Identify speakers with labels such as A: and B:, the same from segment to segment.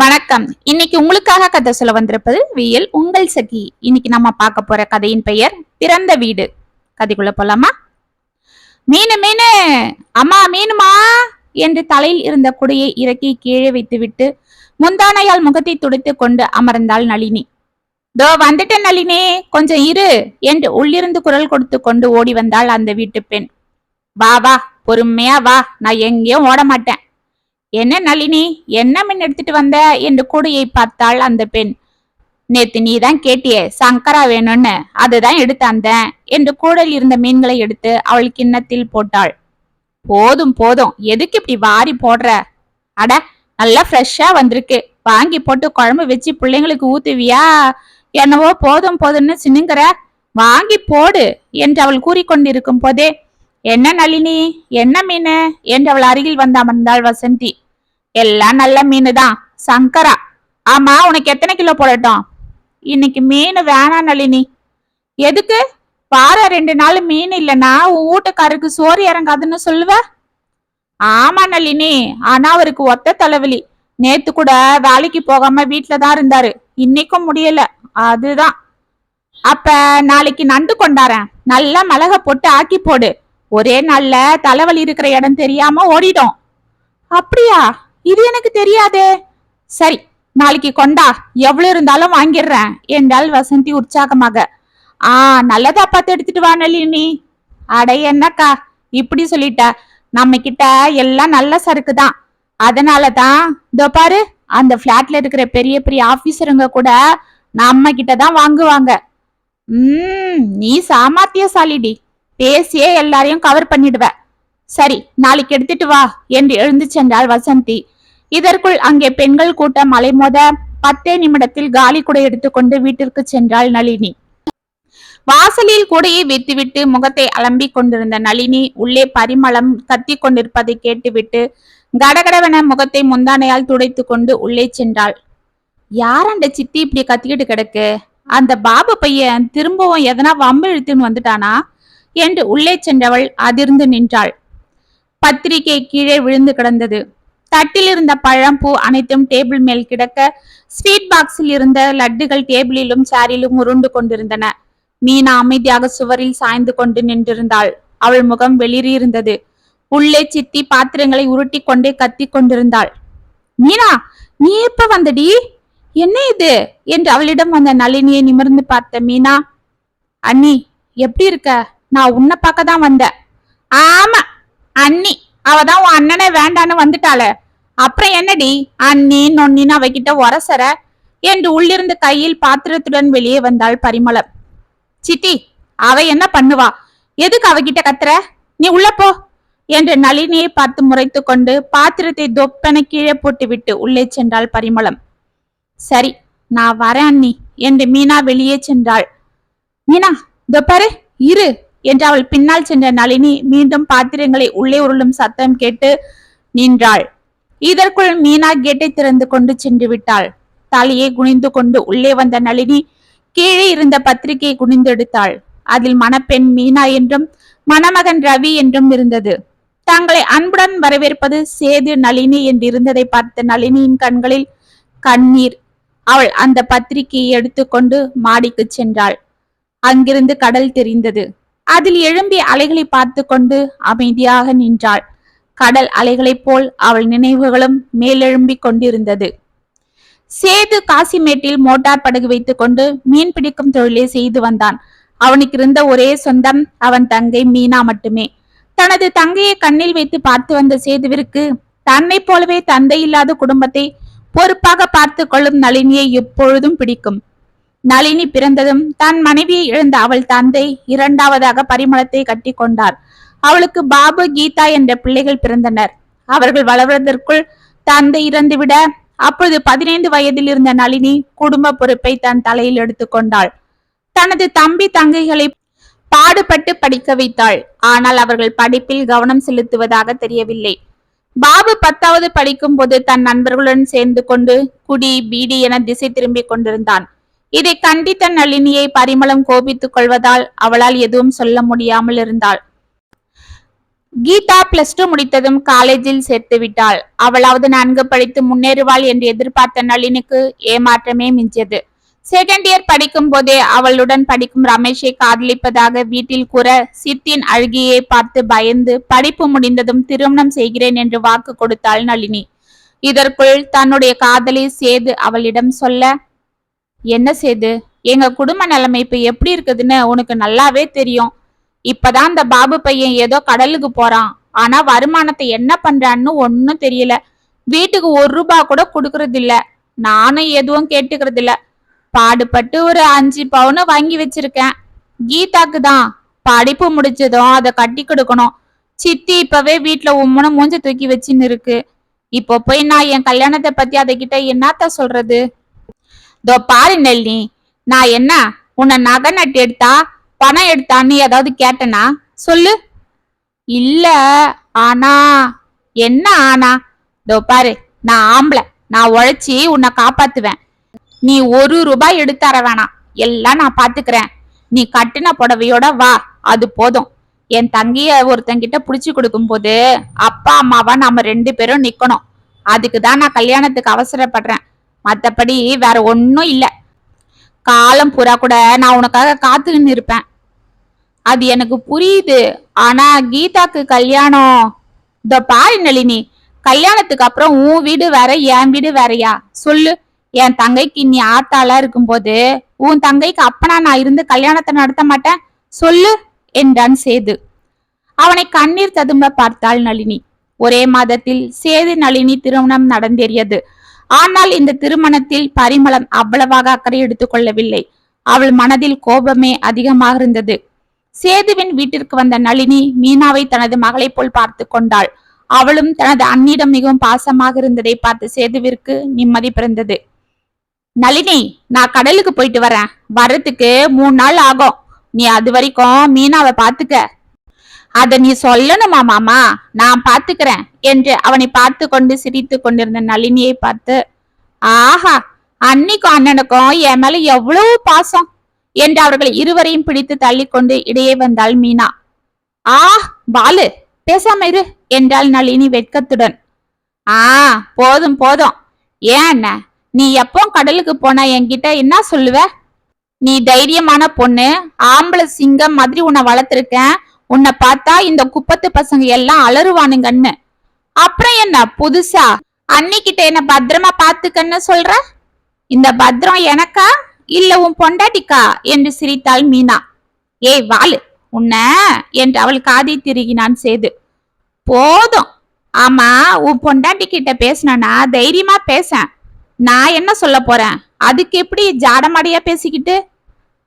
A: வணக்கம். இன்னைக்கு உங்களுக்காக கதை சொல்ல வந்திருப்பது வியல் உங்கள் சகி. இன்னைக்கு நம்ம பார்க்க போற கதையின் பெயர் பிறந்த வீடு. கதைக்குள்ள போலாமா? மீனு மீனு. அம்மா மீனுமா? என்று தலையில் இருந்த குடையை இறக்கி கீழே வைத்துவிட்டு முந்தானையால் முகத்தை துடைத்து கொண்டு அமர்ந்தாள் நளினி. தோ வந்துட்டேன் நளினி. கொஞ்சம் இரு என்று உள்ளிருந்து குரல் கொடுத்து கொண்டு ஓடி வந்தாள் அந்த வீட்டு பெண். வா வா. பொறுமையா வா. நான் எங்கேயும் ஓட மாட்டேன் என்ன நளினி என்ன மீன் எடுத்துட்டு வந்த? என்று கூடையை பார்த்தாள் அந்த பெண். நேத்து நீ தான் கேட்டியே சங்கரா வேணும்னு. அதுதான் எடுத்து வந்தேன் என்று கூடல் இருந்த மீன்களை எடுத்து அவள் கிண்ணத்தில் போட்டாள். போதும் போதும். எதுக்கு இப்படி வாரி போடுற? அட நல்லா ஃப்ரெஷ்ஷா வந்திருக்கு. வாங்கி போட்டு குழம்பு வச்சு பிள்ளைங்களுக்கு ஊத்துவியா? என்னவோ போதும் போதும்னு சின்னுங்கிற வாங்கி போடு என்று அவள் கூறிக்கொண்டிருக்கும் போதே என்ன நளினி என்ன மீன்? என்று அவள் அருகில் வந்து அமர்ந்தாள் வசந்தி. எல்லாம் நல்ல மீன் தான் சங்கரா. ஆமா உனக்கு எத்தனை கிலோ போடட்டும்? இன்னைக்கு மீன் வேணாம் நளினி. எதுக்கு? பாரு ரெண்டு நாள் மீன் இல்லைன்னா உன் வீட்டுக்காருக்கு சோறு இறங்காதுன்னு சொல்லுவ? ஆமா நளினி. ஆனா அவருக்கு ஒத்த தலைவலி. நேத்து கூட வேலைக்கு போகாம வீட்டுல தான் இருந்தாரு. இன்னைக்கும் முடியல. அதுதான். அப்ப நாளைக்கு நண்டு கொண்டாரன். நல்லா மிளக போட்டு ஆக்கி போடு. ஒரே நாள்ல தலைவலி இருக்கிற இடம் தெரியாம ஓடிடும். அப்படியா? இது எனக்கு தெரியாதே. சரி நாளைக்கு கொண்டா எவ்வளவு இருந்தாலும் வாங்கிடுறேன் என்றாள் வசந்தி உற்சாகமாக. ஆ நல்லதா பார்த்து எடுத்துட்டு வா நளினி. அட என்னக்கா இப்படி சொல்லிட்ட. நம்ம கிட்ட எல்லாம் நல்ல சரக்கு தான். அதனால தான் இதோ பாரு அந்த பிளாட்ல இருக்கிற பெரிய பெரிய ஆபீசருங்க கூட நம்ம கிட்ட தான் வாங்குவாங்க. ம் நீ சாமர்த்தியசாலிடி. பேசியே எல்லாரையும் கவர் பண்ணிடுவ. சரி நாளைக்கு எடுத்துட்டு வா என்று எழுந்து சென்றாள் வசந்தி. இதற்குள் அங்கே பெண்கள் கூட்டம் அலைமோத பத்தே நிமிடத்தில் காலி குடை எடுத்துக்கொண்டு வீட்டிற்கு சென்றாள் நளினி. வாசலில் கூடையை வைத்துவிட்டு முகத்தை அலம்பிக் கொண்டிருந்த நளினி உள்ளே பரிமளம் கத்தி கொண்டிருப்பதை கேட்டுவிட்டு கடகடவென முகத்தை முந்தானையால் துடைத்து கொண்டு உள்ளே சென்றாள். யார் அந்த சித்தி இப்படி கத்திக்கிட்டு கிடக்கு? அந்த பாபு பையன் திரும்பவும் எதனா வம்பு இழுத்துன்னு வந்துட்டானா? என்று உள்ளே சென்றவள் அதிர்ந்து நின்றாள். பத்திரிகை கீழே விழுந்து கிடந்தது. தட்டில் இருந்த பழம் பூ அனைத்தும் டேபிள் மேல் கிடக்க ஸ்வீட் பாக்ஸில் இருந்த லட்டுகள் டேபிளிலும் சேரிலும் உருண்டு கொண்டிருந்தன. மீனா அமைதியாக சுவரில் சாய்ந்து கொண்டு நின்றிருந்தாள். அவள் முகம் வெளிரியிருந்தது உள்ளே சித்தி பாத்திரங்களை உருட்டி கொண்டே கத்தி கொண்டிருந்தாள். மீனா நீ எப்ப வந்தடி? என்ன இது? என்று அவளிடம் வந்த நளினியை நிமிர்ந்து பார்த்த மீனா அண்ணி எப்படி இருக்க? நான் உன்னை பார்க்க தான் வந்தேன். ஆமா அண்ணி. அவ தான் உன் அண்ணனே வேண்டான்னு வந்துட்டாளே. அப்புறம் என்னடி? அண்ணி நொன்னின்னு அவகிட்ட உரசற. என்று உள்ளிருந்து கையில் பாத்திரத்துடன் வெளியே வந்தாள் பரிமளம். சித்தி அவ என்ன பண்ணுவா? எதுக்கு அவகிட்ட கத்துற? நீ உள்ள போ என்று நளினியை பார்த்து முறைத்து கொண்டு பாத்திரத்தை தொப்பென கீழே போட்டுவிட்டு உள்ளே சென்றாள் பரிமளம். சரி நான் வரேன் அண்ணி என்று மீனா வெளியே சென்றாள். மீனா இதோ பாரு இரு. என்று அவள் பின்னால் சென்ற நளினி மீண்டும் பாத்திரங்களை உள்ளே உருளும் சத்தம் கேட்டு நின்றாள். இதற்குள் மீனா கேட்டை திறந்து கொண்டு சென்று விட்டாள். தலையை குனிந்து கொண்டு உள்ளே வந்த நளினி கீழே இருந்த பத்திரிகையை குனிந்தெடுத்தாள் அதில் மணப்பெண் மீனா என்றும் மணமகன் ரவி என்றும் இருந்தது. தங்களை அன்புடன் வரவேற்பது சேது நளினி என்று இருந்ததை பார்த்த நளினியின் கண்களில் கண்ணீர். அவள் அந்த பத்திரிகையை எடுத்துக்கொண்டு மாடிக்கு சென்றாள். அங்கிருந்து கடல் தெரிந்தது. அதில் எழும்பிய அலைகளை பார்த்து கொண்டு அமைதியாக நின்றாள். கடல் அலைகளைப் போல் அவள் நினைவுகளும் மேலெழும்பிக் கொண்டிருந்தது. சேது காசிமேட்டில் மோட்டார் படகு வைத்துக் கொண்டு மீன் பிடிக்கும் தொழிலை செய்து வந்தான். அவனுக்கு இருந்த ஒரே சொந்தம் அவன் தங்கை மீனா மட்டுமே. தனது தங்கையை கண்ணில் வைத்து பார்த்து வந்த சேதுவிற்கு தன்னைப் போலவே தந்தை இல்லாத குடும்பத்தை பொறுப்பாக பார்த்து கொள்ளும் நளினியை எப்பொழுதும் பிடிக்கும். நளினி பிறந்ததும் தன் மனைவியை இழந்த அவள் தந்தை இரண்டாவதாக பரிமளத்தை கட்டி கொண்டார் அவளுக்கு பாபு கீதா என்ற பிள்ளைகள் பிறந்தனர். அவர்கள் வளர்வதற்குள் தந்தை இறந்துவிட அப்பொழுது பதினைந்து வயதில் இருந்த நளினி குடும்ப பொறுப்பை தன் தலையில் எடுத்துக்கொண்டாள். தனது தம்பி தங்கைகளை பாடுபட்டு படிக்க வைத்தாள். ஆனால் அவர்கள் படிப்பில் கவனம் செலுத்துவதாக தெரியவில்லை. பாபு பத்தாவது படிக்கும் போது தன் நண்பர்களுடன் சேர்ந்து கொண்டு குடி பீடி என திசை திரும்பிக் கொண்டிருந்தான். இதை கண்டித்த நளினியை பரிமளம் கோபித்துக் கொள்வதால் அவளால் எதுவும் சொல்ல முடியாமல் இருந்தாள். கீதா பிளஸ் டூ முடித்ததும் காலேஜில் சேர்த்து விட்டாள். அவளாவது நன்கு படித்து முன்னேறுவாள் என்று எதிர்பார்த்த நளினுக்கு ஏமாற்றமே மிஞ்சியது. செகண்ட் இயர் படிக்கும் போதே அவளுடன் படிக்கும் ரமேஷை காதலிப்பதாக வீட்டில் கூற சித்தின் அழுகியை பார்த்து பயந்து படிப்பு முடிந்ததும் திருமணம் செய்கிறேன் என்று வாக்கு கொடுத்தாள் நளினி. இதற்குள் தன்னுடைய காதலை சேது அவளிடம் சொல்ல என்ன செய்து? எங்க குடும்ப நிலைமை இப்ப எப்படி இருக்குதுன்னு உனக்கு நல்லாவே தெரியும். இப்பதான் அந்த பாபு பையன் ஏதோ கடலுக்கு போறான். ஆனா வருமானத்தை என்ன பண்றான்னு ஒன்னும் தெரியல. வீட்டுக்கு ஒரு ரூபா கூட கொடுக்கறது இல்ல நானும் எதுவும் கேட்டுக்கிறது இல்ல பாடுபட்டு ஒரு அஞ்சு பவுன் வாங்கி வச்சிருக்கேன். கீதாக்கு தான். படிப்பு முடிச்சதும் அதை கட்டி கொடுக்கணும். சித்தி இப்பவே வீட்டுல உம்மன மூஞ்ச தூக்கி வச்சுன்னு இருக்கு. இப்போ போய் நான் என் கல்யாணத்தை பத்தி அதை கிட்ட என்னத்த சொல்றது? தோ பாரு நெல்லி நான் என்ன உன்னை நகை நட்டு எடுத்தா பணம் எடுத்தான்னு ஏதாவது கேட்டனா? சொல்லு. இல்ல ஆனா. என்ன ஆனா? தோ பாரு நான் ஆம்பளை நான் உழைச்சி உன்னை காப்பாத்துவேன். நீ ஒரு ரூபாய் எடுத்து தர வேணாம். எல்லாம் நான் பாத்துக்கிறேன். நீ கட்டின புடவையோட வா அது போதும். என் தங்கிய ஒருத்தங்கிட்ட புடிச்சு கொடுக்கும்போது அப்பா அம்மாவா நாம ரெண்டு பேரும் நிக்கணும். அதுக்கு தான் நான் கல்யாணத்துக்கு அவசரப்படுறேன். மற்றபடி வேற ஒன்றும் இல்லை. காலம் பூரா கூட நான் உனக்காக காத்துக்கின்னு இருப்பேன் அது எனக்கு புரியுது. ஆனா கீதாக்கு கல்யாணம். இந்த பாரு நளினி கல்யாணத்துக்கு அப்புறம் உன் வீடு வேற என் வீடு வேறயா? சொல்லு. என் தங்கைக்கு நீ ஆத்தாளா இருக்கும்போது உன் தங்கைக்கு அப்பனா நான் இருந்து கல்யாணத்தை நடத்த மாட்டேன்? சொல்லு என்றான் சேது. அவனை கண்ணீர் ததும்ப பார்த்தாள் நளினி. ஒரே மாதத்தில் சேது நளினி திருமணம் நடந்தேறியது. ஆனால் இந்த திருமணத்தில் பரிமளம் அவ்வளவாக அக்கறை எடுத்துக்கொள்ளவில்லை அவள் மனதில் கோபமே அதிகமாக இருந்தது. சேதுவின் வீட்டிற்கு வந்த நளினி மீனாவை தனது மகளைப் போல் பார்த்து கொண்டாள். அவளும் தனது அண்ணிடம் மிகவும் பாசமாக இருந்ததை பார்த்து சேதுவிற்கு நிம்மதி பிறந்தது. நளினி நான் கடலுக்கு போயிட்டு வரேன். வர்றதுக்கு மூணு நாள் ஆகும். நீ அது வரைக்கும் மீனாவை பாத்துக்க அத நீ சொல்லணுமா மாமா? நான் பாத்துக்கிறேன் என்று அவனை பார்த்து கொண்டு சிரித்து கொண்டிருந்த நளினியை பார்த்து ஆஹா அன்னிக்கும் அண்ணனுக்கும் என் மேல எவ்வளவு பாசம் என்று அவர்கள் இருவரையும் பிடித்து தள்ளிக்கொண்டு இடையே வந்தாள் மீனா. ஆ பாலு பேசாம இரு என்றாள் நளினி வெட்கத்துடன். ஆ போதும் போதும். ஏன் அண்ணா நீ எப்போ கடலுக்கு போனா என்கிட்ட என்ன சொல்லுவ? நீ தைரியமான பொண்ணு ஆம்பளை சிங்கம் மாதிரி உன்னை வளர்த்துருக்கேன் உன்னை பார்த்தா இந்த குப்பத்து பசங்க எல்லாம் அலறுவானுங்கன்னு அப்புறம் என்ன புதுசா? அன்னிக்கிட்ட என்ன பத்திரமா பாத்துக்கன்னு சொல்ற? இந்த பத்திரம் எனக்கா இல்ல உன் பொண்டாட்டிக்கா? என்று சிரித்தாள் மீனா. ஏய் வாளு உன்ன என்று அவள் காதை திருகினான் சேது. போதும். ஆமா உன் பொண்டாட்டி கிட்ட பேசினா தைரியமா பேசேன். நான் என்ன சொல்ல போறேன்? அதுக்கு எப்படி ஜாடமாடியா பேசிக்கிட்டு?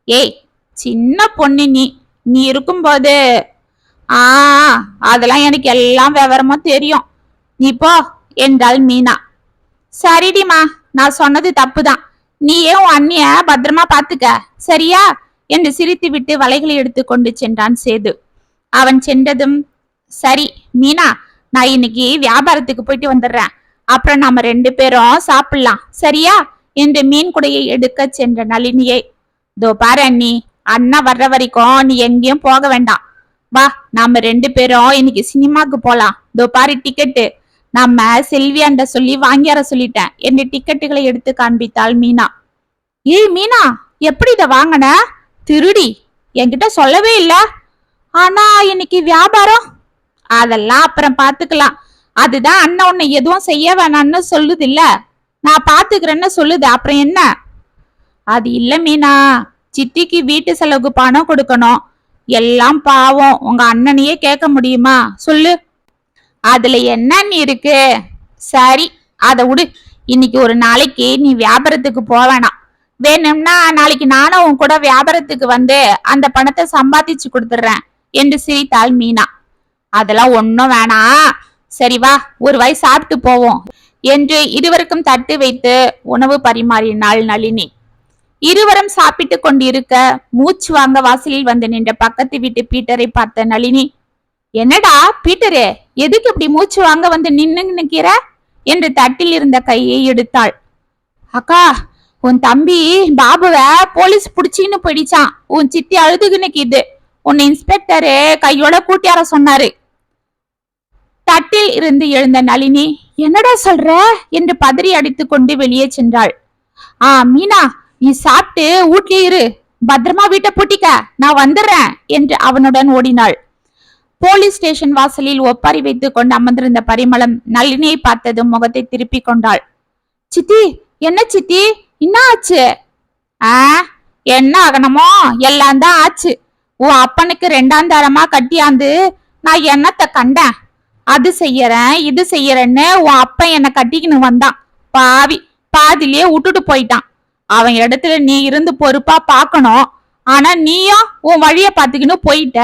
A: ஏய் சின்ன பொண்ணு நீ. நீ இருக்கும்போது ஆ அதெல்லாம் எனக்கு எல்லாம் விவரமா தெரியும். நீ போ என்றாள் மீனா. சரிடிமா நான் சொன்னது தப்புதான். நீ உன் அண்ணிய பத்திரமா பாத்துக்க சரியா? என்று சிரித்துவிட்டு வலைகளை எடுத்து கொண்டு சென்றான் சேது. அவன் சென்றதும் சரி மீனா நான் இன்னைக்கு வியாபாரத்துக்கு போயிட்டு வந்துடுறேன். அப்புறம் நாம ரெண்டு பேரும் சாப்பிடலாம். சரியா? என்று மீன் குடையை எடுக்க சென்ற நளினியை. தோ பாரு அண்ணி அண்ணா வர்ற வரைக்கும் நீ எங்கேயும் போக வேண்டாம். வா நாம ரெண்டு பேரும் இன்னைக்கு சினிமாக்கு போலாம். இதோ பாரு டிக்கெட்டு நம்ம செல்வியாண்ட சொல்லி வாங்கியார சொல்லிட்டேன். என் டிக்கெட்டுகளை எடுத்து காண்பித்தாள் மீனா. ஏய் மீனா எப்படி இதை வாங்கின? திருடி. என்கிட்ட சொல்லவே இல்ல. ஆனா இன்னைக்கு வியாபாரம்? அதெல்லாம் அப்புறம் பாத்துக்கலாம். அதுதான் அண்ணன் உன்னை எதுவும் செய்ய வேணாம்னு சொல்லுது இல்ல? நான் பாத்துக்கிறேன்னு சொல்லுது. அப்புறம் என்ன? அது இல்ல மீனா. சித்திக்கு வீட்டு செலவுக்கு பணம் கொடுக்கணும். எல்லாம் பாவம். உங்க அண்ணனையே கேட்க முடியுமா? சொல்லு. அதுல என்னன்னு இருக்கு? சரி அதை விடு. இன்னைக்கு ஒரு நாளைக்கு நீ வியாபாரத்துக்கு போவேணாம் வேணும்னா நாளைக்கு நானும் உன் கூட வியாபாரத்துக்கு வந்து அந்த பணத்தை சம்பாதிச்சு கொடுத்துட்றேன் என்று சிரித்தாள் மீனா. அதெல்லாம் ஒன்றும் வேணாம். சரி வா ஒரு வாய் சாப்பிட்டு போவோம் என்று இருவருக்கும் தட்டு வைத்து உணவு பரிமாறினாள் நளினி. இருவரும் சாப்பிட்டு கொண்டிருக்க மூச்சு வாங்க வாசலில் வந்து நின்ற பக்கத்து வீட்டு பீட்டரை பார்த்த நளினி என்னடா பீட்டரே எதுக்கு இப்படி மூச்சு வாங்க வந்து நின்னு நிக்கிற? என்று தட்டில் இருந்த கையை எடுத்தாள். அக்கா உன் தம்பி பாபுவ போலீஸ் புடிச்சின்னு போயிடுச்சான் உன் சித்தி அழுதுகு இது உன்னை இன்ஸ்பெக்டரு கையோட கூட்டியார சொன்னாரு. தட்டில் இருந்து எழுந்த நளினி என்னடா சொல்ற? என்று பதறி அடித்து கொண்டு வெளியே சென்றாள். ஆ மீனா நீ சாப்பிட்டு வீட்லயே இரு. பத்திரமா வீட்டை பூட்டிக்க. நான் வந்துடுறேன் என்று அவனுடன் ஓடினாள். போலீஸ் ஸ்டேஷன் வாசலில் ஒப்பாரி வைத்துக் கொண்டு அமர்ந்திருந்த பரிமளம் நளினியை பார்த்ததும் முகத்தை திருப்பிக் கொண்டாள். சித்தி என்ன சித்தி? என்ன ஆச்சு? ஆ? என்ன ஆகணுமோ? எல்லாம் தான் ஆச்சு. உன் அப்பனுக்கு ரெண்டாம் தரமா கட்டியாந்து நான் என்னத்தை கண்டேன்? அது செய்யறேன் இது செய்யறேன்னு உன் அப்பன் என்னை கட்டிக்கின்னு வந்தான். பாவி பாதிலேயே விட்டுட்டு போயிட்டான். அவன் இடத்துல நீ இருந்து பொறுப்பா பார்க்கணும். ஆனா நீயும் உன் வழிய பாத்துக்கின்னு போயிட்ட.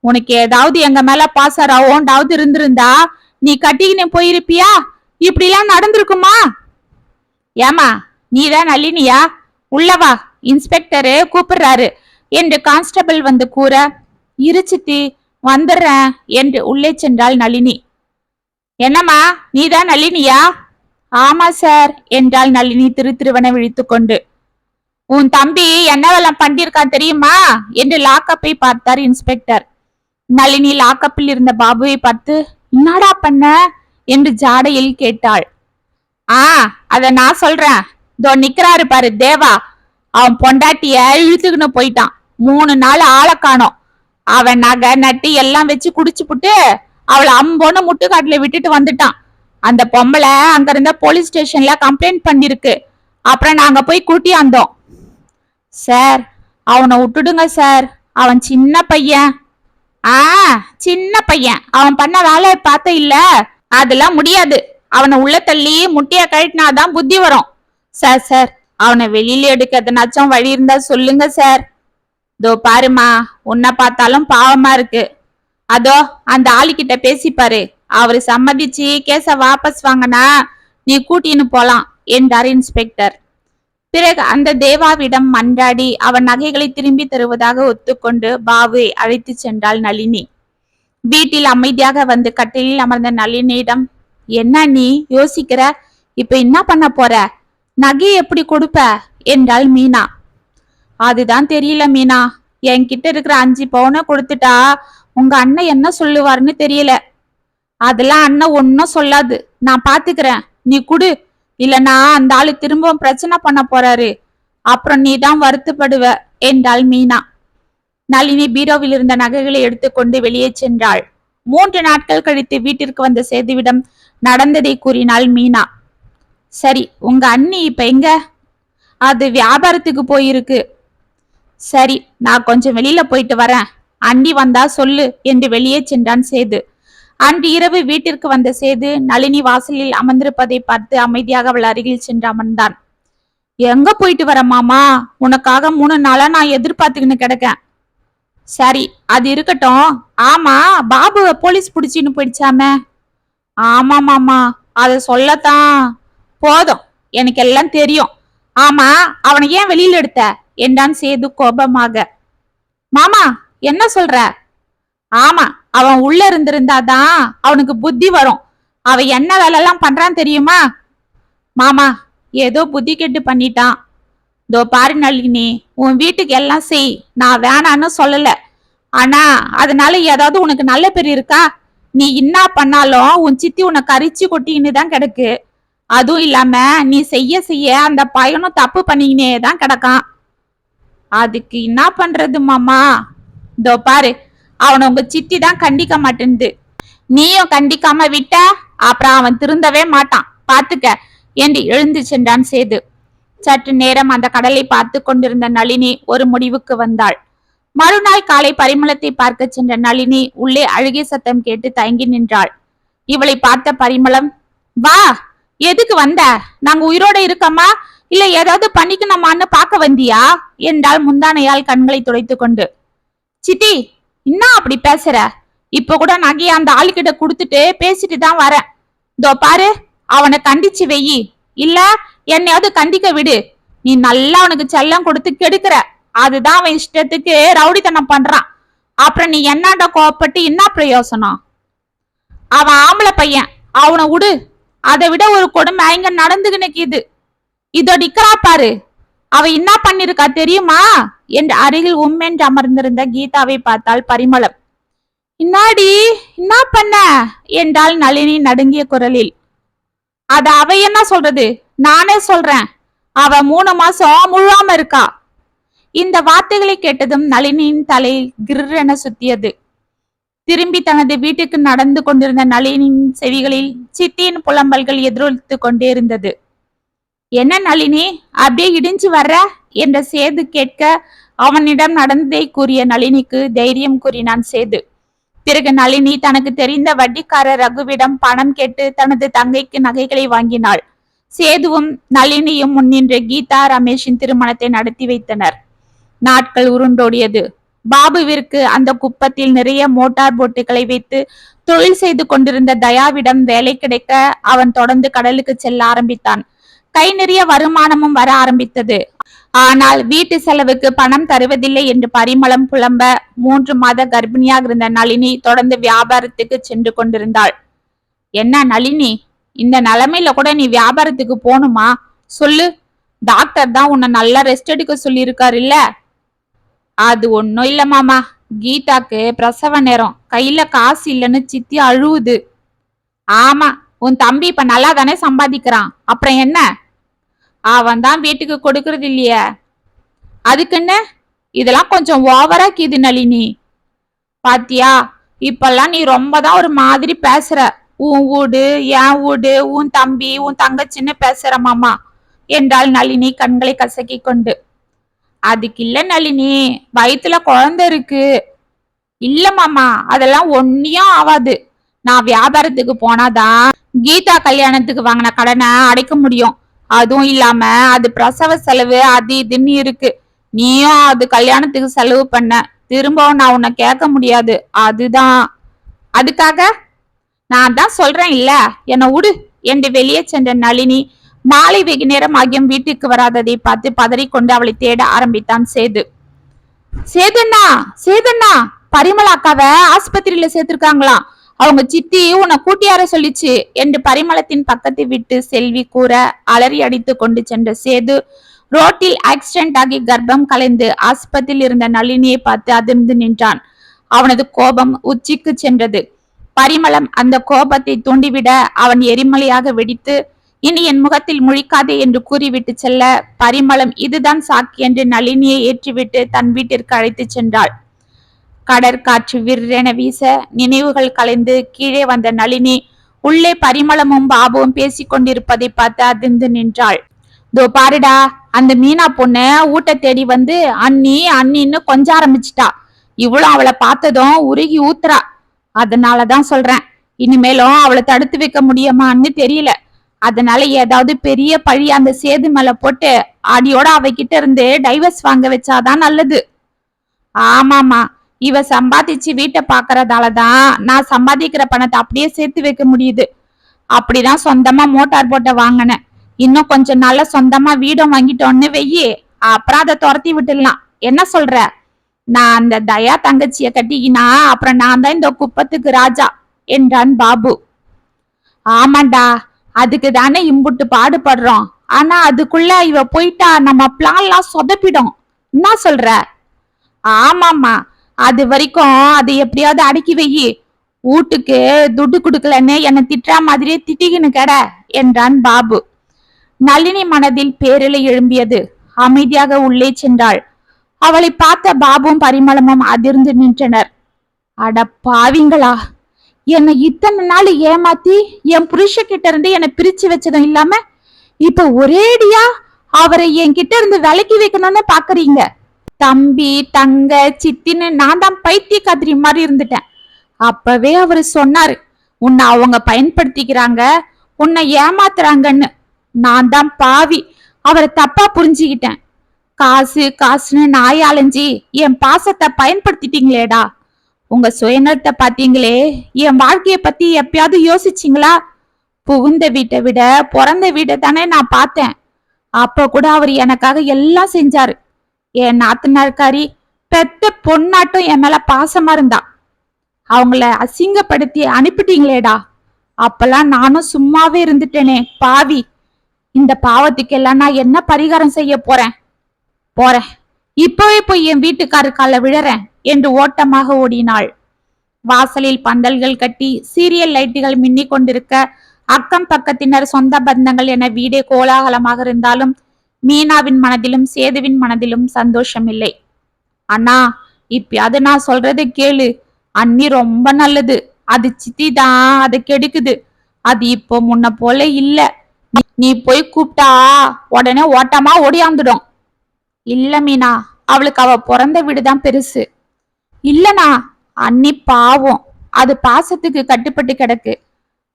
A: உனக்கு ஏதாவது எங்க மேல பாசராவோண்டாவது இருந்திருந்தா நீ கட்டிக்கின்னு போயிருப்பியா? இப்படி எல்லாம் நடந்திருக்குமா? ஏமா நீதான் நளினியா? உள்ளவா இன்ஸ்பெக்டரு கூப்பிடுறாரு. என்று கான்ஸ்டபிள் வந்து கூற இருச்சித்தி வந்துடுறேன். என்று உள்ளே சென்றாள் நளினி. என்னம்மா நீதான் நளினியா? ஆமா சார். என்றாள் நளினி திரு திருவன விழித்துக்கொண்டு. உன் தம்பி என்னவெல்லாம் பண்ணிருக்கான் தெரியுமா? என்று லாக்கப்பை பார்த்தார் இன்ஸ்பெக்டர் நளினி லாக்கப்பில் இருந்த பாபுவை பார்த்து என்னடா பண்ண? என்று ஜாடையில் கேட்டாள். ஆ அத நான் சொல்றேன். இதோ நிக்கிறாரு பாரு தேவா. அவன் பொண்டாட்டிய இழுத்துக்கின்னு போயிட்டான். மூணு நாள் ஆளை காணோம். அவன் நகை நட்டி எல்லாம் வச்சு குடிச்சுப்புட்டு அவளை அம்போன்னு முட்டுக்காட்டுல விட்டுட்டு வந்துட்டான். அந்த பொம்பளை அங்க இருந்த போலீஸ் ஸ்டேஷன்ல கம்ப்ளைண்ட் பண்ணிருக்கு. அப்புறம் நாங்க போய் கூட்டியாந்தோம் சார் அவனை விட்டுடுங்க சார். அவன் சின்ன பையன். ஆ சின்ன பையன். அவன் பண்ண வேலையை பார்த்த இல்ல. அதெல்லாம் முடியாது. அவனை உள்ள தள்ளி முட்டிய கழட்டினாதான் புத்தி வரும். சார் சார் அவனை வெளியில எடுக்கிறதுனாச்சும் வழி இருந்தா சொல்லுங்க சார். இதோ பாருமா உன்னை பார்த்தாலும் பாவமா இருக்கு. அதோ அந்த ஆளுக்கிட்ட பேசிப்பாரு அவரு சம்மதிச்சு கேஸ வாபஸ் வாங்கினா நீ கூட்டின்னு போலாம் என்றார் இன்ஸ்பெக்டர் பிறகு அந்த தேவாவிடம் மன்றாடி அவன் நகைகளை திரும்பி தருவதாக ஒத்துக்கொண்டு பாபுவை அழைத்து சென்றாள் நளினி. வீட்டில் அமைதியாக வந்து கட்டிலில் அமர்ந்த நளினியிடம் என்ன நீ யோசிக்கிற? இப்ப என்ன பண்ண போற? நகையை எப்படி கொடுப்ப? என்றாள் மீனா. அதுதான் தெரியல மீனா. என்கிட்ட இருக்கிற அஞ்சு பவுனை கொடுத்துட்டா உங்க அண்ணன் என்ன சொல்லுவாருன்னு தெரியல. அதெல்லாம் அண்ணன் ஒன்னும் சொல்லாது. நான் பாத்துக்கிறேன். நீ குடு. இல்லனா அந்த ஆளு திரும்பவும் பிரச்சனை பண்ண போறாரு. அப்புறம் நீ தான் வருத்தப்படுவ என்றாள் மீனா. நளினி பீரோவில் இருந்த நகைகளை எடுத்துக்கொண்டு வெளியே சென்றாள். மூன்று நாட்கள் கழித்து வீட்டிற்கு வந்த சேதுவிடம் நடந்ததை கூறினாள் மீனா. சரி உங்க அண்ணி இப்ப எங்க? அது வியாபாரத்துக்கு போயிருக்கு. சரி நான் கொஞ்சம் வெளியில போயிட்டு வரேன். அண்ணி வந்தா சொல்லு என்று வெளியே சென்றான் சேது. அன்று இரவு வீட்டிற்கு வந்த சேது நளினி வாசலில் அமர்ந்திருப்பதை பார்த்து அமைதியாக அவள் அருகில் சென்று அமர்ந்தான். எங்க போயிட்டு வர மாமா? உனக்காக மூணு நாளா நான் எதிர்பார்த்துக்கின்னு கிடக்கேன். சரி அது இருக்கட்டும். ஆமா பாபுவை போலீஸ் பிடிச்சின்னு போயிடுச்சாமே. ஆமா மாமா அதை சொல்லத்தான். போதும் எனக்கு எல்லாம் தெரியும். ஆமா அவனை ஏன் வெளியில எடுத்த? என்றான் சேது கோபமாக. மாமா என்ன சொல்ற? ஆமா அவன் உள்ள இருந்திருந்தாதான் அவனுக்கு புத்தி வரும். அவன் என்ன வேலையெல்லாம் பண்றான் தெரியுமா? மாமா ஏதோ புத்தி கெட்டு பண்ணிட்டான். இதோ பாரு நளினி உன் வீட்டுக்கு எல்லாம் செய். நான் வேணான்னு சொல்லல. ஆனா அதனால ஏதாவது உனக்கு நல்ல பேர் இருக்கா? நீ என்ன பண்ணாலும் உன் சித்தி உன்னை கரிச்சு கொட்டிக்கின்னு தான் கிடக்கு. அதுவும் இல்லாம நீ செய்ய செய்ய அந்த பையனும் தப்பு பண்ணிக்கினே தான் கிடக்கான். அதுக்கு என்ன பண்றது மாமா? இதோ பாரு அவனை உங்க சித்தி தான் கண்டிக்க மாட்டேன்து நீயும் கண்டிக்காம விட்ட அப்புறம் அவன் திருந்தவே மாட்டான். பாத்துக்க. என்று எழுந்து சென்றான் சேது. சற்று நேரம் அந்த கடலை பார்த்து கொண்டிருந்த நளினி ஒரு முடிவுக்கு வந்தாள். மறுநாள் காலை பரிமளத்தை பார்க்க சென்ற நளினி உள்ளே அழுகிய சத்தம் கேட்டு தயங்கி நின்றாள். இவளை பார்த்த பரிமளம் வா எதுக்கு வந்த? நாங்க உயிரோட இருக்கோமா? இல்ல ஏதாவது பண்ணிக்கணுமான்னு பார்க்க வந்தியா? என்றால் முந்தானையால் கண்களை துடைத்து கொண்டு. சித்தி என்ன அப்படி பேசுற? இப்ப கூட நகைய அந்த ஆளுகிட்ட கொடுத்துட்டு பேசிட்டு தான் வரேன். இதோ பாரு அவனை கண்டிச்சு வெயி இல்ல என்னையாவது கண்டிக்க விடு. நீ நல்லா அவனுக்கு செல்லம் கொடுத்து கெடுக்கிற. அதுதான் அவன் இஷ்டத்துக்கு ரவுடித்தனம் பண்றான். அப்புறம் நீ என்னாண்ட கோவப்பட்டு என்ன பிரயோசனம்? அவன் ஆம்பளை பையன். அவனை விடு. அதை விட ஒரு கொடுமை இங்க நடந்துக்கு நிக்குது. இதோ நிக்கிறா பாரு. அவ என்ன பண்ணிருக்கா தெரியுமா? என்று அருகில் உம்மென்று அமர்ந்திருந்த கீதாவை பார்த்தாள் பரிமளம். இன்னாடி என்ன பண்ண? என்றாள் நளினி நடுங்கிய குரலில். அத அவ என்ன சொல்றது? நானே சொல்றேன். அவ மூணு மாசம் முழுவாம இருக்கா. இந்த வார்த்தைகளை கேட்டதும் நளினியின் தலை கிர்ரென சுத்தியது. திரும்பி தனது வீட்டுக்கு நடந்து கொண்டிருந்த நளினியின் செவிகளில் சித்தியின் புலம்பல்கள் எதிரொலித்து கொண்டே இருந்தது. என்ன நளினி அப்படியே இடிஞ்சு வர்ற? என்ற சேது கேட்க அவனிடம் நடந்ததை கூறிய நளினிக்கு தைரியம் கூறினான் சேது. பிறகு நளினி தனக்கு தெரிந்த வட்டிக்கார ரகுவிடம் பணம் கேட்டு தனது தங்கைக்கு நகைகளை வாங்கினாள். சேதுவும் நளினியும் முன்னின்று கீதா ரமேஷின் திருமணத்தை நடத்தி வைத்தனர். நாட்கள் உருண்டோடியது. பாபுவிற்கு அந்த குப்பத்தில் நிறைய மோட்டார் போட்டுகளை வைத்து தொழில் செய்து கொண்டிருந்த தயாவிடம் வேலை கிடைக்க அவன் தொடர்ந்து கடலுக்கு செல்ல ஆரம்பித்தான். கை நிறைய வருமானமும் வர ஆரம்பித்தது. ஆனால் வீட்டு செலவுக்கு பணம் தருவதில்லை என்று பரிமளம் புலம்ப மூன்று மாத கர்ப்பிணியாக இருந்த நளினி தொடர்ந்து வியாபாரத்துக்கு சென்று கொண்டிருந்தாள். என்ன நளினி இந்த நிலைமையில கூட நீ வியாபாரத்துக்கு போகணுமா? சொல்லு. டாக்டர் தான் உன்னை நல்லா ரெஸ்ட் எடுக்க சொல்லியிருக்காரு இல்ல? அது ஒன்றும் இல்ல மாமா. கீதாக்கு பிரசவ நேரம். கையில காசு இல்லைன்னு சித்தி அழுவுது. ஆமா உன் தம்பி இப்ப நல்லா தானே சம்பாதிக்கிறான். அப்புறம் என்ன? அவன் தான் வீட்டுக்கு கொடுக்கறது இல்லையே? அதுக்குன்னு இதெல்லாம் கொஞ்சம் ஓவரா கீது நளினி. பாத்தியா இப்பெல்லாம் நீ ரொம்ப தான் ஒரு மாதிரி பேசுற. உன் வீடு என் வீடு உன் தம்பி உன் தங்கச்சின்னு பேசுற மாமா என்றாள் நளினி கண்களை கசக்கி கொண்டு. அதுக்கு இல்ல நளினி வயிற்றுல குழந்தை இருக்கு. இல்ல மாமா அதெல்லாம் ஒன்னியும் ஆகாது நான் வியாபாரத்துக்கு போனாதான் கீதா கல்யாணத்துக்கு வாங்கின கடனை அடைக்க முடியும். அதுவும் இல்லாம அது பிரசவ செலவு அது இதுன்னு இருக்கு. நீயும் அது கல்யாணத்துக்கு செலவு பண்ண. திரும்பவும் நான் உன்னை கேட்க முடியாது. அதுதான். அதுக்காக நான் தான் சொல்றேன் இல்ல? என்னை விடு என்று வெளியே சென்ற நளினி மாலை வெகு நேரம் ஆகியும் வீட்டுக்கு வராததை பார்த்து பதறிக்கொண்டு அவளை தேட ஆரம்பித்தான் சேது. சேதுண்ணா சேதுண்ணா பரிமள அக்காவை ஆஸ்பத்திரியில சேர்த்திருக்காங்களாம் அவங்க சித்தி உன்னை கூட்டியார சொல்லிச்சு. என்று பரிமளத்தின் பக்கத்தை விட்டு செல்வி கூற அலறி அடித்து கொண்டு சென்ற சேது ரோட்டில் ஆக்சிடென்ட் ஆகி கர்ப்பம் கலைந்து ஆஸ்பத்திரியில் இருந்த நளினியை பார்த்து அதிர்ந்து நின்றான். அவனது கோபம் உச்சிக்கு சென்றது. பரிமளம் அந்த கோபத்தை தூண்டிவிட அவன் எரிமலையாக வெடித்து இனி என் முகத்தில் முழிக்காதே என்று கூறிவிட்டு செல்ல பரிமளம் இதுதான் சாக்கு என்று நளினியை ஏற்றிவிட்டு தன் வீட்டிற்கு அழைத்து சென்றாள். கடற்காற்று விற்றென வீச நினைவுகள் கலைந்து கீழே வந்த நளினி உள்ளே பரிமளமும் பாபுவும் பேசிக் கொண்டிருப்பதை பார்த்து அதிர்ந்து நின்றாள். தோ பாருடா அந்த மீனா பொண்ணு ஊட்ட தேடி வந்து அண்ணி அண்ணின்னு கொஞ்ச ஆரம்பிச்சிட்டா. இவ்வளவு அவளை பார்த்ததும் உருகி ஊத்துறா. அதனாலதான் சொல்றேன் இனிமேலும் அவளை தடுத்து வைக்க முடியுமான்னு தெரியல. அதனால ஏதாவது பெரிய பழி அந்த சேது மேல போட்டு அடியோட அவகிட்ட இருந்து டைவர்ஸ் வாங்க வச்சாதான் நல்லது. ஆமாமா இவ சம்பாதிச்சு வீட்டை பாக்குறதால தான் நான் சம்பாதிக்கிற பணத்தை அப்படியே சேர்த்து வைக்க முடியுது. அப்படிதான் சொந்தமா மோட்டார் போட்டை வாங்கினேன். இன்னும் கொஞ்ச நாள்ல சொந்தமா வீடும் வாங்கிட்டோன்னு வெயி அப்புறம் அதை துரத்தி விட்டுடலாம். என்ன சொல்ற? நான் அந்த தயா தங்கச்சிய கட்டிக்கினா அப்புறம் நான் தான் இந்த குப்பத்துக்கு ராஜா என்றான் பாபு. ஆமாண்டா அதுக்கு தானே இம்புட்டு பாடுபடுறோம். ஆனா அதுக்குள்ள இவ போயிட்டா நம்ம பிளான்லாம் சொதப்பிடும். என்ன சொல்ற? ஆமாமா அது வரைக்கும் அது எப்படியாவது அடக்கி வையி. வீட்டுக்கு துட்டு கொடுக்கலன்னு என்னை திட்டுற மாதிரியே திட்டிக்கின்னு கட என்றான் பாபு. நளினி மனதில் பேரலை எழும்பியது. அமைதியாக உள்ளே சென்றாள். அவளை பார்த்த பாபும் பரிமளமும் அதிர்ந்து நின்றனர். அட பாவிங்களா! என்னை இத்தனை நாள் ஏமாத்தி என் புருஷ கிட்ட இருந்து என்னை பிரிச்சு வச்சதும் இல்லாம இப்ப ஒரேடியா அவரை என்கிட்ட இருந்து விலக்கி வைக்கணும்னு பாக்குறீங்க? தம்பி தங்க சித்தின்னு நான் தான் பைத்திய கதிரி மாதிரி இருந்துட்டேன். அப்பவே அவரு சொன்னாரு உன்னை அவங்க பயன்படுத்திக்கிறாங்க உன்னை ஏமாத்துறாங்கன்னு. நான் தான் பாவி அவரை தப்பா புரிஞ்சுக்கிட்டேன். காசு காசுன்னு நாய் அலைஞ்சி என் பாசத்தை பயன்படுத்திட்டீங்களேடா. உங்க சுயநலத்தை பாத்தீங்களே என் வாழ்க்கைய பத்தி எப்பயாவது யோசிச்சீங்களா? புகுந்த வீட்டை விட பிறந்த வீட்டை தானே நான் பார்த்தேன். அப்ப கூட அவர் எனக்காக எல்லாம் செஞ்சாரு. என் நாத்தனார்காரி பெத்த பொண்ணாட்டம் என் மேல பாசமா இருந்தா. அவங்கள அசிங்கப்படுத்தி அனுப்பிட்டீங்களேடா. அப்பெல்லாம் நானும் சும்மாவே இருந்துட்டேனே பாவி. இந்த பாவத்துக்கெல்லாம் நான் என்ன பரிகாரம் செய்ய போறேன்? போறேன். இப்பவே போய் என் வீட்டுக்காரு கால விழறேன் என்று ஓட்டமாக ஓடினாள். வாசலில் பந்தல்கள் கட்டி சீரியல் லைட்டுகள் மின்னிக் கொண்டிருக்க அக்கம் பக்கத்தினர் சொந்த பந்தங்கள் என வீடே கோலாகலமாக இருந்தாலும் மீனாவின் மனதிலும் சேதுவின் மனதிலும் சந்தோஷம் இல்லை அண்ணா இப்பயாவது நான் சொல்றதை கேளு. அண்ணி ரொம்ப நல்லது. அது சித்தி தான் அதை கெடுக்குது. அது இப்போ முன்ன போல இல்ல. நீ- போய் கூப்பிட்டா உடனே ஓட்டமா ஓடியாந்துடும் இல்ல மீனா அவளுக்கு அவ பிறந்த வீடுதான் பெருசு. இல்லனா அண்ணி பாவம். அது பாசத்துக்கு கட்டுப்பட்டு கிடக்கு.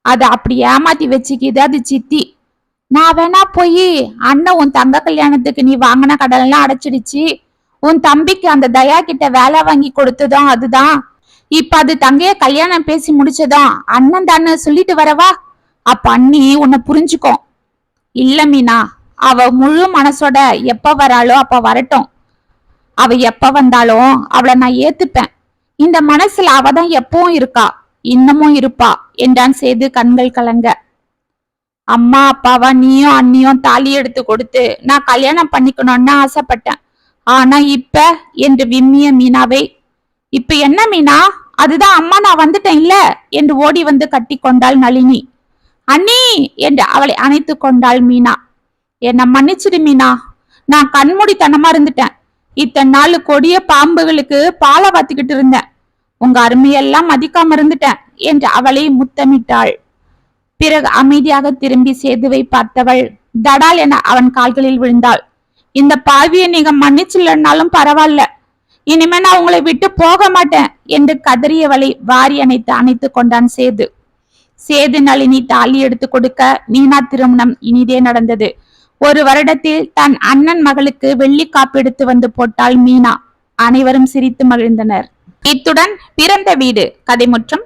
A: அது அப்படி ஏமாத்தி வச்சுக்கிது அது சித்தி. நான் வேணா போய் அண்ணன் உன் தங்க கல்யாணத்துக்கு நீ வாங்கின கடன் எல்லாம் அடைச்சிடுச்சு. உன் தம்பிக்கு அந்த தயா கிட்ட வேலை வாங்கி கொடுத்ததும் அதுதான். இப்ப அது தங்கைய கல்யாணம் பேசி முடிச்சதும் அண்ணன் தானே சொல்லிட்டு வரவா? அப்ப அண்ணி உன்னை புரிஞ்சுக்கோ இல்ல மீனா அவ முழு மனசோட எப்ப வராளோ அப்ப வரட்டும். அவ எப்ப வந்தாலும் அவளை நான் ஏத்துப்பேன். இந்த மனசுல அவதான் எப்பவும் இருக்கா இன்னமும் இருப்பா என்றான் சேது கண்கள் கலங்க. அம்மா அப்பாவா நீயும் அண்ணியும் தாலி எடுத்து கொடுத்து நான் கல்யாணம் பண்ணிக்கணும்னு ஆசைப்பட்டேன். ஆனா இப்ப என்று விம்மிய மீனாவை இப்ப என்ன மீனா? அதுதான் அம்மா நான் வந்துட்டேன் இல்ல என்று ஓடி வந்து கட்டி கொண்டாள் நளினி. அண்ணி என்று அவளை அணைத்து கொண்டாள் மீனா. என்னை மன்னிச்சிடு மீனா. நான் கண்மூடித்தனமா இருந்துட்டேன். இத்தனை நாள் கொடிய பாம்புகளுக்கு பாலை வாத்திக்கிட்டு இருந்தேன். உங்க அருமையெல்லாம் மதிக்காம இருந்துட்டேன் என்று அவளை முத்தமிட்டாள். பிறகு அமைதியாக திரும்பி சேதுவை பார்த்தவள் தடால் என அவன் கால்களில் விழுந்தாள். இந்த பாவியை நீங்க மன்னிச்சில்லைன்னாலும் பரவாயில்ல. இனிமே நான் உங்களை விட்டு போக மாட்டேன் என்று கதறியவளை வாரி அணைத்து அணைத்து கொண்டான் சேது. சேது நளினி தாலி எடுத்து கொடுக்க மீனா திருமணம் இனிதே நடந்தது. ஒரு வருடத்தில் தன் அண்ணன் மகளுக்கு வெள்ளி காப்பெடுத்து வந்து போட்டாள் மீனா. அனைவரும் சிரித்து மகிழ்ந்தனர். இத்துடன் பிறந்த வீடு கதை முற்றும்